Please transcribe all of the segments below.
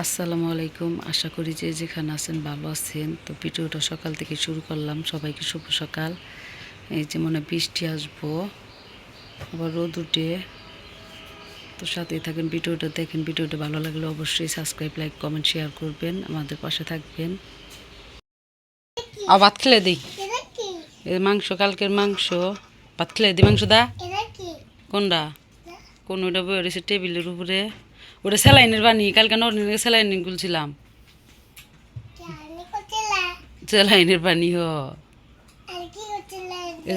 আসসালামু আলাইকুম। আশা করি যে যেখানে আছেন ভালো আছেন। তো ভিডিওটা সকাল থেকে শুরু করলাম। সবাইকে শুভ সকাল। এই যে মনে হয় বৃষ্টি আসব। আবার রোদ উঠে। তো সাথেই থাকেন ভিডিওটা দেখেন ভিডিওটা ভালো লাগলে অবশ্যই সাবস্ক্রাইব লাইক কমেন্ট শেয়ার করবেন। আমাদের পাশে থাকবেন। আর ভাত খেলে দিই মাংস কালকের মাংস। ভাত খেলে দিই মাংস দা। কোনটা? কোন ওটা বয়ে রয়েছে টেবিলের উপরে। ওটা স্যালাইনের বানি, কালকে নরনির স্যালাইন গুলছিলাম। স্যালাইনের পানি হ।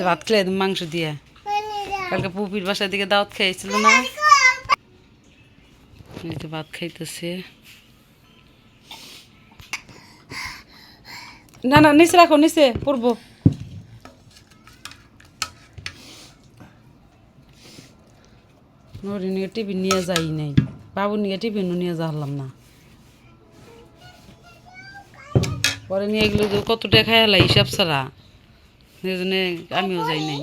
ভাত খেলে মাংস দিয়ে। কালকে পুপির বাসার দিকে দাওয়াত খাইছিল না? ভাত খাইতেছে। না না, নিচে রাখো, নিচে, পড়ব। নরি টিভি নিয়ে যাই নাই। বাবু নিয়ে টিফিনও নিয়ে যাওয়ালাম না। পরে নিয়ে গেলে যে কত টাকা খাইলা হিসাব ছাড়া, এই আমিও যাই নাই।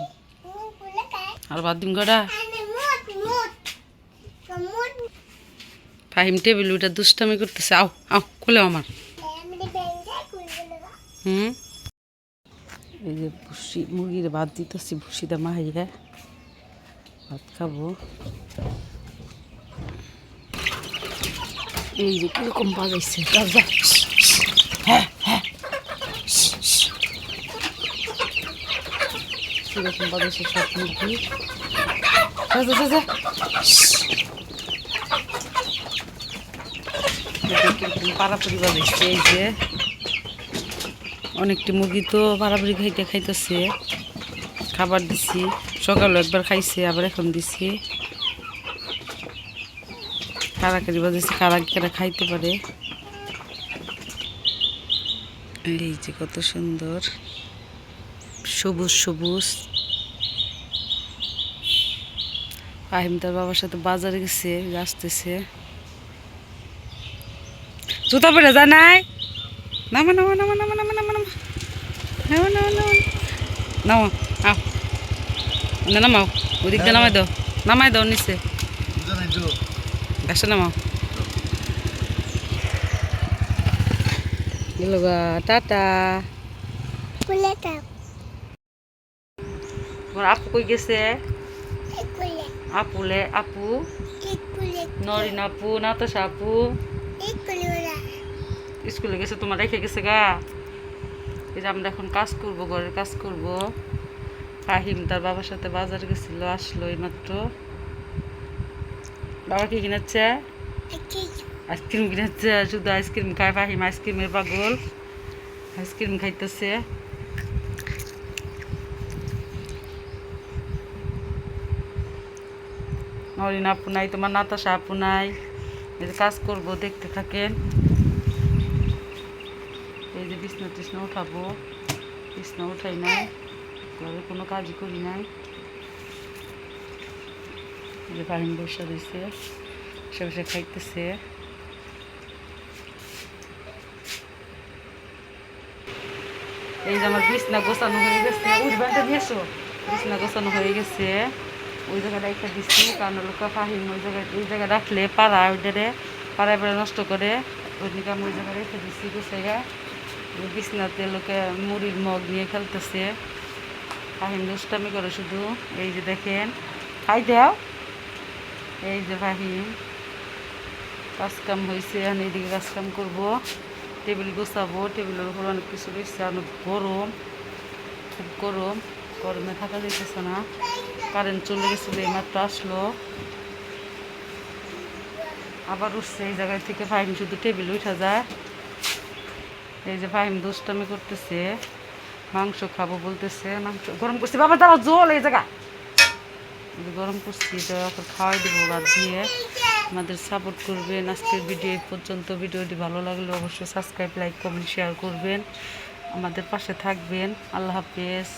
আর বাদ দিম কটা? ফাহিম টেবিল ওইটা দুষ্টামি করতেছে। আও আও, খুলে আমার। হুম? এই যে ভুসি, মুরগির ভাত দিতেছি, ভুসিটা মাহাইয়া ভাত খাব। এই যে কীরকম বাজাইছে? হ্যাঁ কীরকম বাজাইছে সব মুরগি? পাড়াপাড়ি বাজাইছে, এই যে। অনেকটি মুরগি তো পাড়াপাড়ি খাইতে খাইতেছে। খাবার দিছি সকালে একবার খাইছে, আবার এখন দিছি। কারাকারি বাজেছে কারা কারা খাইতে পারে। এই যে কত সুন্দর। সবুজ সবুজ। আহিম তার বাবার সাথে বাজারে গেছে, আসতেছে। জুতা পরে যা, নাই। নামা নামা নামা নামা নামা নামা নামা। নামা নামা নামা। নামা, আও। নামাও ওদিক নামাই দাও। নামাই দাও, নিচে। টাটা। আপু কই গেছে? আপুলে, আপু। নরিন আপু, নাতাশা আপু। স্কুলে গেছে তোমার, রেখে গেছে গা। যে আমরা এখন কাজ করব, ঘরের কাজ করব। ফাহিম তার বাবার সাথে বাজার গেছিল, আসলো এইমাত্র। বাবা কি কিনেছে? আইসক্রিম কিনেছে, শুধু আইসক্রিম খায় ফাহিম আইসক্রিমের পাগল। আইসক্রিম খাইতেছে। নরিন আপু নাই, তোমার নাতাশা আপু নাই। কাজ করব, দেখতে থাকেন। এই যে বিছনা টিছনা উঠাবো। বিছনা উঠাই নাই, ঘরে কোনো কাজই করি নাই। যে ফাহিম বসে রয়েছে বসে খাইতেছে। এই যে আমার বিছনা গোছানো হয়ে গেছে। উঠবানটা নিয়ে এসো বিছনা গোছানো হয়ে গেছে। ওই জায়গাটা একটা দিচ্ছি কারণ লোকা ফাহিম ওই জায়গায় ওই জায়গায় রাখলে পাড়া ওইটারে পাড়ায় পাড়ায় নষ্ট করে, ওই দিকে আমি ওই জায়গায় রেখে দিচ্ছি গোছাইয়া। বিছনাতে লোকে মুড়ির মগ নিয়ে খেলতেছে। ফাহিম দুষ্টামি করে শুধু। এই যে দেখেন। খাই দাও। এই যে ফাহিম কাজ কাম হয়েছে আমি এদিকে কাজ কাম করব। টেবিল গোছাবো, টেবিলের উপর অনেক কিছু রয়েছে, অনেক গরম, খুব গরম, গরমে থাকা যাইতেছে না। কারেন্ট চলে গেছিল এইমাত্র আসলো। আবার উঠছে এই জায়গায় থেকে ফাহিম শুধু টেবিল উঠা যায়। এই যে ফাহিম দুষ্টামি করতেছে, মাংস খাব বলতেছে, মাংস গরম করছে। বাবা, দাঁড়াও, জল এই জায়গা গরম করছি দয়া করে খাওয়াই দেবো রাত দিয়ে আমাদের সাপোর্ট করবেন। আজকের ভিডিও পর্যন্ত। ভিডিওটি ভালো লাগলে অবশ্যই সাবস্ক্রাইব লাইক কমেন্ট শেয়ার করবেন। আমাদের পাশে থাকবেন। আল্লাহ হাফেজ।